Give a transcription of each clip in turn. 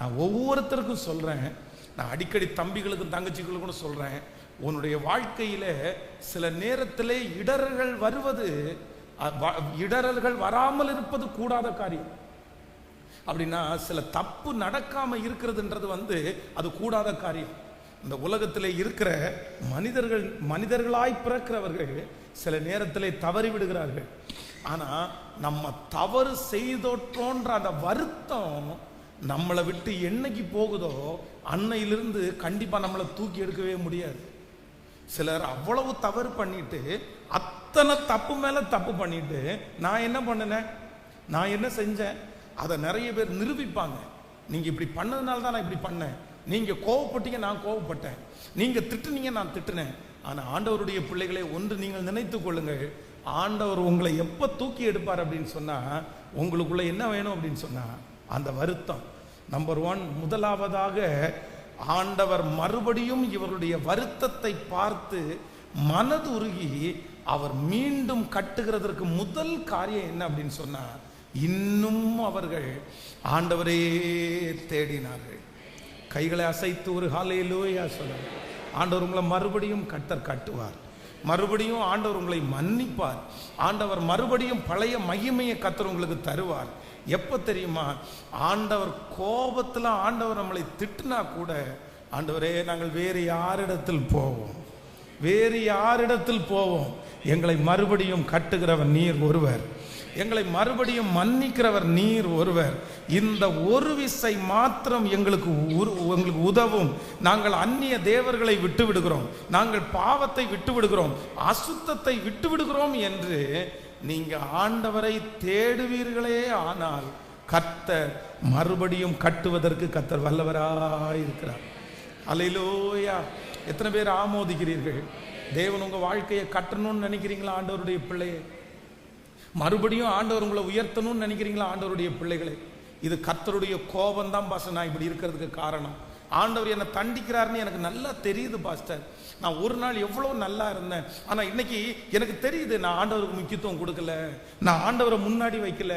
நான் ஒவ்வொருத்தருக்கும் சொல்கிறேன் நான் அடிக்கடி தம்பிகளுக்கும் தங்கச்சிகளுக்கும் சொல்கிறேன் உன்னுடைய வாழ்க்கையில் சில நேரத்தில் இடர்கள் வருவது வ- இடரல்கள் வராமல் இருப்பது கூடாத காரியம். அப்படின்னா சில தப்பு நடக்காமல் இருக்கிறதுன்றது வந்து அது கூடாத காரியம். இந்த உலகத்தில் இருக்கிற மனிதர்கள் மனிதர்களாய் பிறக்கிறவர்கள் சில நேரத்தில் தவறி விடுகிறார்கள். ஆனால் நம்ம தவறு செய்தோற்றோன்ற அந்த வருத்தம் நம்மளை விட்டு என்னைக்கு போகுதோ அன்னையிலிருந்து கண்டிப்பாக நம்மளை தூக்கி எடுக்கவே முடியாது. சிலர் அவ்வளவு தவறு பண்ணிட்டு அத்தனை தப்பு மேலே தப்பு பண்ணிட்டு நான் என்ன பண்ணினேன்? நான் என்ன செஞ்சேன்? அதை நிறைய பேர் நிரூபிப்பாங்க. நீங்கள் இப்படி பண்ணதுனால தான் நான் இப்படி பண்ணேன். நீங்கள் கோவப்பட்டீங்க நான் கோவப்பட்டேன். நீங்கள் திட்டுனீங்க நான் திட்டுனேன். ஆனால் ஆண்டவருடைய பிள்ளைகளை ஒன்று நீங்கள் நினைத்து கொள்ளுங்கள். ஆண்டவர் உங்களை எப்போ தூக்கி எடுப்பார் அப்படின்னு சொன்னால் உங்களுக்குள்ளே என்ன வேணும் அப்படின்னு சொன்னால் அந்த வருத்தம். நம்பர் ஒன் முதலாவதாக ஆண்டவர் மறுபடியும் இவருடைய வருத்தத்தை பார்த்து மனதுருகி அவர் மீண்டும் கட்டுகிறதற்கு முதல் காரியம் என்ன அப்படின்னு சொன்னா இன்னும் அவர்கள் ஆண்டவரே தேடினார்கள். கைகளை அசைத்து ஒரு காலையிலோயா சொல்ல ஆண்டவர் உங்களை மறுபடியும் கட்டர் கட்டுவார். மறுபடியும் ஆண்டவர் உங்களை மன்னிப்பார். ஆண்டவர் மறுபடியும் பழைய மகிமையை கத்தர் உங்களுக்கு தருவார். எப்போ தெரியுமா? ஆண்டவர் கோபத்தில் ஆண்டவர் நம்மளை திட்டுனா கூட ஆண்டவரே நாங்கள் வேறு யாரிடத்தில் போவோம். வேறு யாரிடத்தில் போவோம். எங்களை மறுபடியும் கட்டுகிறவர் நீர் ஒருவர். எங்களை மறுபடியும் மன்னிக்கிறவர் நீர் ஒருவர். இந்த ஒரு விசை மாத்திரம் எங்களுக்கு உரு- எங்களுக்கு உதவும். நாங்கள் அந்நிய தேவர்களை விட்டு விடுகிறோம் நாங்கள் பாவத்தை விட்டு விடுகிறோம் அசுத்தத்தை விட்டு விடுகிறோம் என்று நீங்க ஆண்டவரை தேடுவீர்களே ஆனால் கர்த்தர் மறுபடியும் கட்டுவதற்கு கர்த்தர் வல்லவராய் இருக்கிறார். அலையிலோயா எத்தனை பேர் ஆமோதிக்கிறீர்கள்? தேவன் உங்க வாழ்க்கையை கட்டணும்னு நினைக்கிறீங்களா ஆண்டவருடைய பிள்ளையை? மறுபடியும் ஆண்டவர் உங்களை உயர்த்தணும்னு நினைக்கிறீங்களா ஆண்டவருடைய பிள்ளைகளை? இது கர்த்தருடைய கோபம் தான் பாச நான் இப்படி இருக்கிறதுக்கு காரணம். ஆண்டவர் என்னை தண்டிக்கிறாருன்னு எனக்கு நல்லா தெரியுது பாஸ்டர். நான் ஒரு நாள் எவ்வளோ நல்லா இருந்தேன். ஆனால் இன்னைக்கு எனக்கு தெரியுது நான் ஆண்டவருக்கு முக்கியத்துவம் கொடுக்கல. நான் ஆண்டவரை முன்னாடி வைக்கல.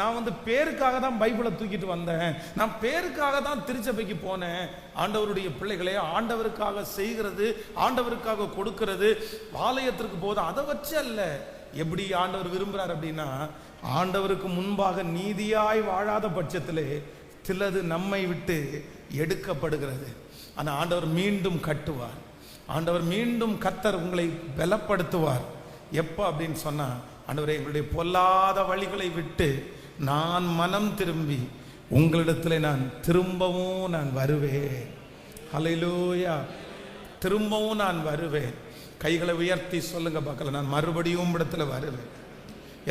நான் வந்து பேருக்காக தான் பைபிளை தூக்கிட்டு வந்தேன். நான் பேருக்காக தான் திருச்சபைக்கு போனேன். ஆண்டவருடைய பிள்ளைகளே ஆண்டவருக்காக செய்கிறது ஆண்டவருக்காக கொடுக்கறது ஆலயத்திற்கு போதும் அதை வச்சு அல்ல. எப்படி ஆண்டவர் விரும்புகிறார் அப்படின்னா ஆண்டவருக்கு முன்பாக நீதியாய் வாழாத பட்சத்திலே சிலது நம்மை விட்டு எடுக்கப்படுகிறது. ஆனால் ஆண்டவர் மீண்டும் கட்டுவார். ஆண்டவர் மீண்டும் கத்தர் உங்களை பலப்படுத்துவார். எப்போ அப்படின்னு சொன்னால் ஆண்டவர் எங்களுடைய பொல்லாத வழிகளை விட்டு நான் மனம் திரும்பி உங்களிடத்தில் நான் திரும்பவும் நான் வருவேன். அலையிலூயா திரும்பவும் நான் வருவேன். கைகளை உயர்த்தி சொல்லுங்க பார்க்கல நான் மறுபடியும் இடத்துல வருவேன்.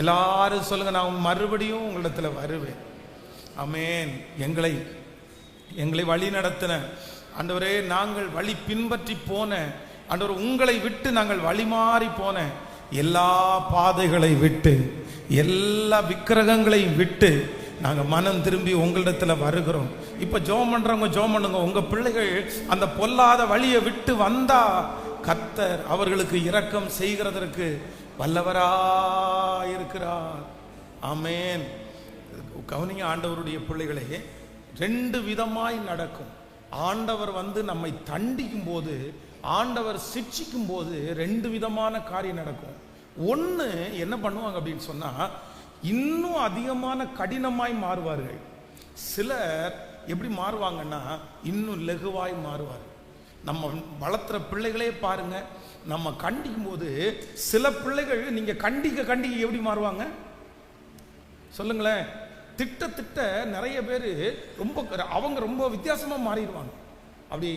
எல்லாரும் சொல்லுங்க நான் மறுபடியும் உங்களிடத்துல வருவேன். அமேன் எங்களை எங்களை வழி நடத்தின. ஆண்டவரே நாங்கள் வழி பின்பற்றி போன. ஆண்டவர் உங்களை விட்டு நாங்கள் வழி மாறி போன. எல்லா பாதைகளை விட்டு எல்லா விக்கிரகங்களையும் விட்டு நாங்கள் மனம் திரும்பி உங்களிடத்தில் வருகிறோம். இப்போ ஜோம் பண்ணுறவங்க ஜோம் பண்ணுங்க. உங்கள் பிள்ளைகள் அந்த பொல்லாத வழியை விட்டு வந்தா கத்தர் அவர்களுக்கு இரக்கம் செய்கிறதற்கு வல்லவராயிருக்கிறார். அமேன் கவனிங்க ஆண்டவருடைய பிள்ளைகளே ரெண்டு விதமாய் நடக்கும். ஆண்டவர் வந்து நம்மை தண்டிக்கும் போது ஆண்டவர் சிக்ஷிக்கும் போது ரெண்டு விதமான காரியம் நடக்கும். ஒன்று என்ன பண்ணுவாங்க அப்படின்னு சொன்னால் இன்னும் அதிகமான கடினமாய் மாறுவார்கள். சிலர் எப்படி மாறுவாங்கன்னா இன்னும் லெகுவாய் மாறுவார்கள். நம்ம வளர்த்துற பிள்ளைகளே பாருங்க நம்ம கண்டிக்கும் போது சில பிள்ளைகள் நீங்கள் கண்டிக்க கண்டிக்க எப்படி மாறுவாங்க? சொல்லுங்களேன். திட்ட திட்ட நிறைய பேர் ரொம்ப அவங்க ரொம்ப வித்தியாசமாக மாறிடுவாங்க. அப்படி